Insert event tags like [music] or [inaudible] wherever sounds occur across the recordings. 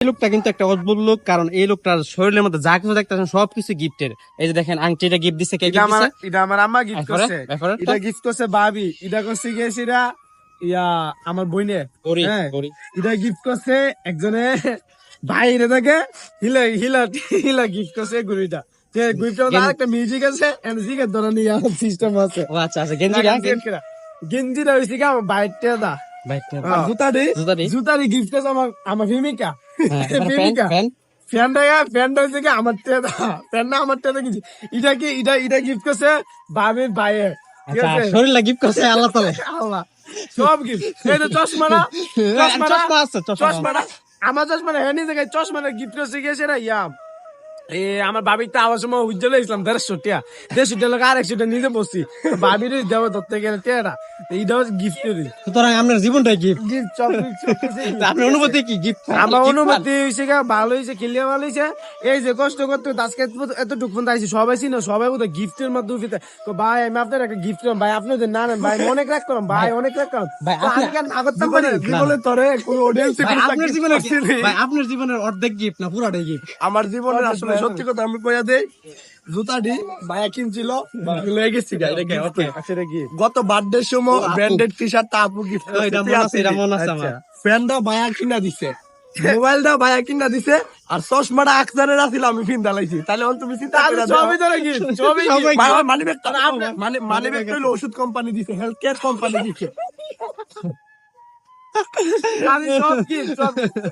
এই লোকটা কিন্তু একটা অদ্ভুত লোক কারণ এই লোকটার শরীরের মধ্যে যা কিছু দেখতেছেন সবকিছু গিফটের এই যে দেখেন আংটিটা গিফট দিচ্ছে কে এটা গিফট আমার এটা আমার আম্মা গিফট করছে। এটা গিফট করছে ভাবি। এটা করছে গেছিরা ইয়া আমার বইনে হ্যাঁ। এটা গিফট করছে একজনে বাইরে থেকে হিলা হিলা হিলা গিফট করছে গুড়িটা যে গেন- মিউজিক আছে ধরনের ইয়া সিস্টেম আছে। ও আচ্ছা আচ্ছা গেঞ্জিটা হয়েছে কি আমার বাইরটা দা। ভাই আর জুতাটি জুতাটি? জুতাটি গিফট করছে আমার আমার প্রেমিকা হ্যাঁ, [laughs] ফ্যান ফ্যানটা ফ্যানটা হয়েছে কি? আমার টেদা ফ্যানটা আমার টেদা কিছু এটা কি এটা এটা গিফট করছে ভাবির বাইরে ঠিক আচ্ছা গিফট করছে আল্লাহ [laughs] আল্লাহ। সব গিফট এই যে চশমাটা চশমাটা চশমা আছে চশমা। আমার চশমাটা হ্যাঁ জায়গায় চশমাটা গিফট করছে গেছে না ইয়া এ আমার বাবির তো আমার সময় উজ্জ্বল ইসলাম দেড়শো টিয়া। দেড়শো টিয়া লোক আরেকশো টিয়া নিজে বসছি। বাবির দেবো ধরতে গেলে টিয়াটা এইটা হচ্ছে গিফট সুতরাং আপনার জীবনটাই গিফট গিফট [laughs] আপনার অনুভূতি কি গিফট আমার অনুমতি হয়েছে গা ভালো হয়েছে খেলিয়ে ভালো হয়েছে এই যে কষ্ট করতে আজকে এতটুকু ফোন আইছি সবাই ছিল সবাই বোধহয় গিফটের মাধ্যমে দিতে তো ভাই আমি আপনার একটা গিফট করলাম ভাই আপনি না নেন ভাই অনেক রাগ করলাম ভাই অনেক রাগ করলাম। ভাই, আপনি- কেন না করতাম পারি জীবনে তোরে? কোনো অডিয়েন্স আপনার জীবনের ভাই আপনার জীবনের অর্ধেক গিফট না পুরাটাই গিফট আমার জীবনের আসলে সত্যি কথা আমি কইয়া দেই জুতাটি ভাইয়া কিনছিল লয়ে গেছি. আচ্ছা, গত বার্থডে সময় ব্র্যান্ডেড টি শার্ট আপু গিফট আমার। ফ্যানটা ভাইয়া কিনা দিছে মোবাইলটা ভাইয়া কিনা দিছে আর চশমাটা আকসারের আছিল আমি ফিন দালাইছি তাহলে অন তুমি চিন্তা করে ছবি ধরে কি ছবি সবাই মানি মানে মানি ওষুধ কোম্পানি দিছে হেলথ কেয়ার কোম্পানি দিছে। আমি সব কি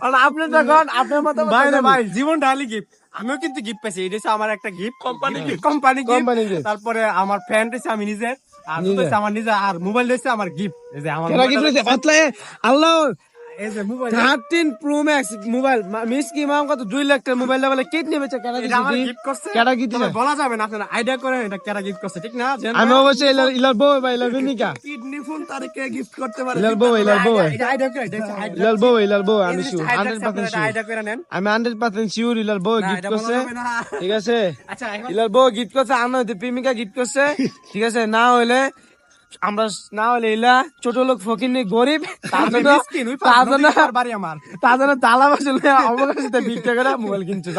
আর আপনি যখন আপনার মতো ভাই ভাই জীবন ডালি গিফট আমিও কিন্তু গিফট পাইছি এটা হচ্ছে আমার একটা গিফট কোম্পানি কোম্পানি গিফট তারপরে আমার ফ্যান রয়েছে আমি নিজের আর। হচ্ছে আমার নিজে আর মোবাইল রয়েছে আমার গিফট এই যে আমার mobile- পাতলা আল্লাহ! এই যে mobile thirteen pro max mobile miss কি মাম কত লাখ মোবাইল কেট কেনা গিফট করছে। কেডা gift বলা যাবে না আপনারা আইডিয়া করে এটা গিফট করছে ঠিক না? আমি অবশ্যই ইলার ইলার বউ বা ইলার ফোন তারিখে গিফট করতে পারে? ইলার বউ ইলার বউ। ইলার বউ ইলার বউ আমি শিওর। আমি শিওর ইলার বউ গিফট করছে। ঠিক আছে? আচ্ছা ইলার বউ গিফট করছে আমরা প্রেমিকা গিফট করছে ঠিক আছে? না হলে আমরা না হলে ইলা ছোট লোক ফকির নেই গরিব তার জন্য তার জন্য তালা বাসলে বিক্রি করে মোবাইল কিনছে